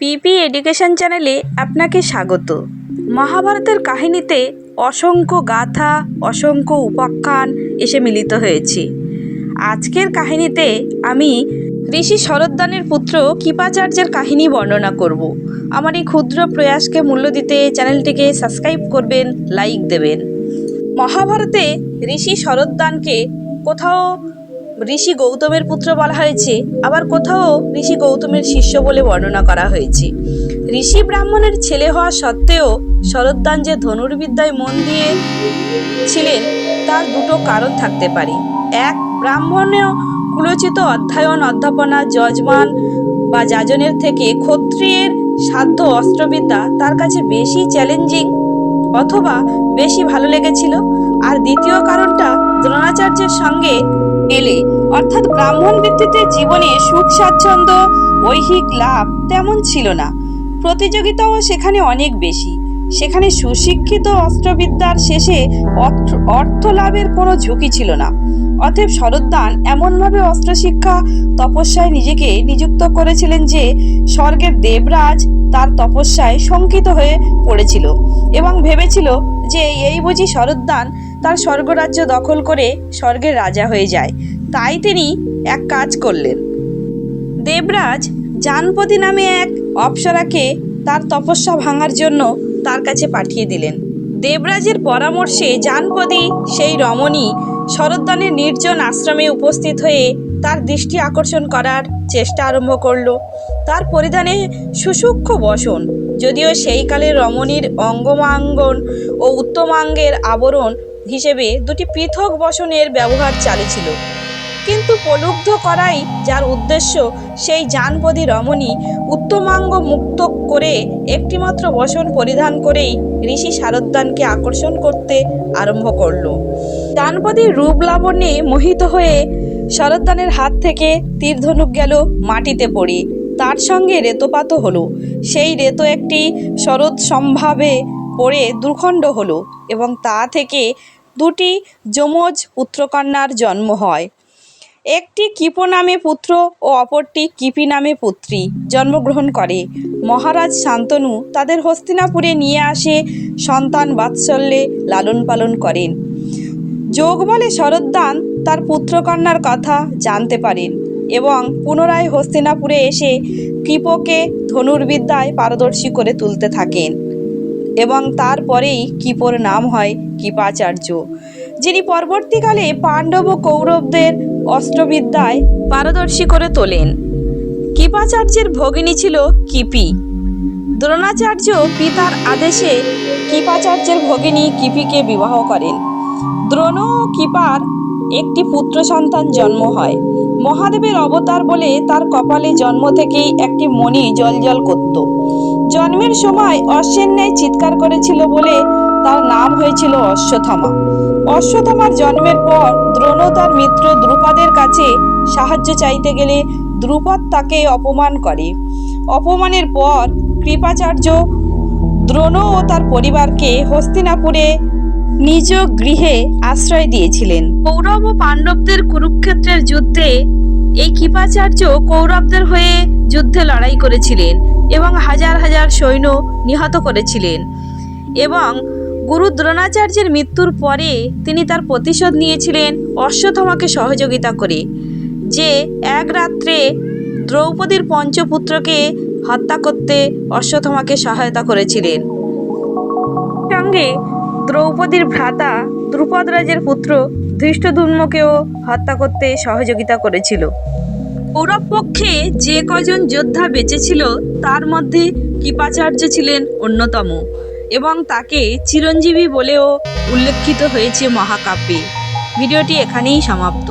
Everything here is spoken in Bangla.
পিপি এডুকেশন চ্যানেলে আপনাকে স্বাগত। মহাভারতের কাহিনীতে অসংখ্য গাথা, অসংখ্য উপাখ্যান এসে মিলিত হয়েছে। আজকের কাহিনীতে আমি ঋষি শরদ্দানের পুত্র কৃপাচার্যের কাহিনী বর্ণনা করব। আমার এই ক্ষুদ্র প্রয়াসকে মূল্য দিতে চ্যানেলটিকে সাবস্ক্রাইব করবেন, লাইক দেবেন। মহাভারতে ঋষি শরদ্দানকে কোথাও ঋষি গৌতমের পুত্র বলা হয়েছে, আবার কোথাও ঋষি গৌতমের শিষ্য বলে বর্ণনা করা হয়েছে। ঋষি ব্রাহ্মণের ছেলে হওয়া সত্ত্বেও শরদ্দান যে ধনুর্বিদ্যায় মন দিয়ে ছিলেন, তার দুটো কারণ থাকতে পারে। এক ব্রাহ্মণীয় কুলোচিত অধ্যয়ন, অধ্যাপনা, যজমান বা যাজনের থেকে ক্ষত্রিয়ের সাধ্য অস্ত্রবিদ্যা তার কাছে বেশি চ্যালেঞ্জিং অথবা বেশি ভালো লেগেছিল। আর দ্বিতীয় কারণটা দ্রোণাচার্যের সঙ্গে এলে। অর্থাৎ ব্রাহ্মণ ভিত্তিতে জীবনে সুখ, স্বাচ্ছন্দ্য, ঐহিক লাভ তেমন ছিল না। প্রতিযোগিতাও সেখানে অনেক বেশি। সেখানে সুশিক্ষিত অস্ত্রবিদ্যার শেষে অর্থ লাভের কোনো ঝুঁকি ছিল না। অতএব শরদ্দান এমনভাবে অস্ত্রশিক্ষা তপস্যায় নিজেকে নিযুক্ত করেছিলেন যে, স্বর্গের দেবরাজ তার তপস্যায় শঙ্কিত হয়ে পড়েছিল এবং ভেবেছিল যে, এই বুঝি শরদ্দান তার স্বর্গরাজ্য দখল করে স্বর্গের রাজা হয়ে যায়। তাই তিনি এক কাজ করলেন। দেবরাজ জানপতি নামে এক অপ্সরাকে তার তপস্যা ভাঙার জন্য তার কাছে পাঠিয়ে দিলেন। দেবরাজের পরামর্শে জানপদি সেই রমণী শরদ্দানের নির্জন আশ্রমে উপস্থিত হয়ে তার দৃষ্টি আকর্ষণ করার চেষ্টা আরম্ভ করল। তার পরিধানে সুসূক্ষ্ম বসন, যদিও সেই কালের রমণীর অঙ্গমাঙ্গন ও উত্তমাঙ্গের আবরণ হিসেবে দুটি পৃথক বসনের ব্যবহার চালিয়েছিল কিন্তু প্রলুব্ধ করাই যার উদ্দেশ্য সেই জানপদী রমণী উত্তমাঙ্গ মুক্ত করে একটিমাত্র বসন পরিধান করেই ঋষি শারদ্দানকে আকর্ষণ করতে আরম্ভ করল। জানপদীর রূপ লাবণ্যে মোহিত হয়ে শরদ্দানের হাত থেকে তীরধনুক গেল মাটিতে পড়ে। তার সঙ্গে রেতপাতও হলো। সেই রেতো একটি শরৎ সম্ভাবে পড়ে দুখণ্ড হলো এবং তা থেকে দুটি যমজ পুত্রকন্যার জন্ম হয়। একটি কিপো নামে পুত্র ও অপরটি কিপি নামে পুত্রী জন্মগ্রহণ করে। মহারাজ শান্তনু তাদের হস্তিনাপুরে নিয়ে আসে সন্তান বাৎসল্যে লালন পালন করেন। যোগ বলে শরদ্দান তার পুত্রকন্যার কথা জানতে পারেন এবং পুনরায় হস্তিনাপুরে এসে কৃপকে ধনুর্বিদ্যায় পারদর্শী করে তুলতে থাকেন। এবং তারপরেই কিপোর নাম হয় কৃপাচার্য, যিনি পরবর্তীকালে পাণ্ডব ও কৌরবদের অস্ত্রবিদ্যায় পারদর্শী করে তোলেন। কৃপাচার্যের ভগিনী ছিল কিপি। দ্রোণাচার্য পিতার আদেশে কৃপাচার্যের ভগিনী কিপিকে বিবাহ করেন। দ্রোণ ও কৃপার একটি পুত্র সন্তান জন্ম হয়। মহাদেবের অবতার বলে তার কপালে জন্ম থেকেই একটি মণি জলজল করত। জন্মের সময় অশ্বের ন্যায় চিৎকার করেছিল বলে তার নাম হয়েছিল অশ্বথমা অশ্বথমার জন্মের পর দ্রোণ তার মিত্র দ্রুপদের কাছে সাহায্য চাইতে গেলে দ্রুপদ তাকে অপমান করে। অপমানের পর কৃপাচার্য দ্রোণ ও তার পরিবারকে হস্তিনাপুরে নিজ গৃহে আশ্রয় দিয়েছিলেন। কৌরব ও পাণ্ডবদের কুরুক্ষেত্রের যুদ্ধে এই কৃপাচার্য কৌরবদের হয়ে যুদ্ধে লড়াই করেছিলেন এবং হাজার হাজার সৈন্য নিহত করেছিলেন। এবং গুরু দ্রোণাচার্যের মৃত্যুর পরে তিনি তার প্রতিশোধ নিয়েছিলেন অশ্বথমাকে সহযোগিতা করে, যে এক রাত্রে দ্রৌপদীর পঞ্চপুত্রকে হত্যা করতে অশ্বথমাকে সহায়তা করেছিলেন। সঙ্গে দ্রৌপদীর ভ্রাতা দ্রুপদ রাজের পুত্র ধৃষ্টধূর্মকেও হত্যা করতে সহযোগিতা করেছিল। কৌরব পক্ষে যে কজন যোদ্ধা বেঁচেছিল, তার মধ্যে কৃপাচার্য ছিলেন অন্যতম এবং তাকে চিরঞ্জীবী বলেও উল্লেখিত হয়েছে মহাকাব্যে। ভিডিওটি এখানেই সমাপ্ত।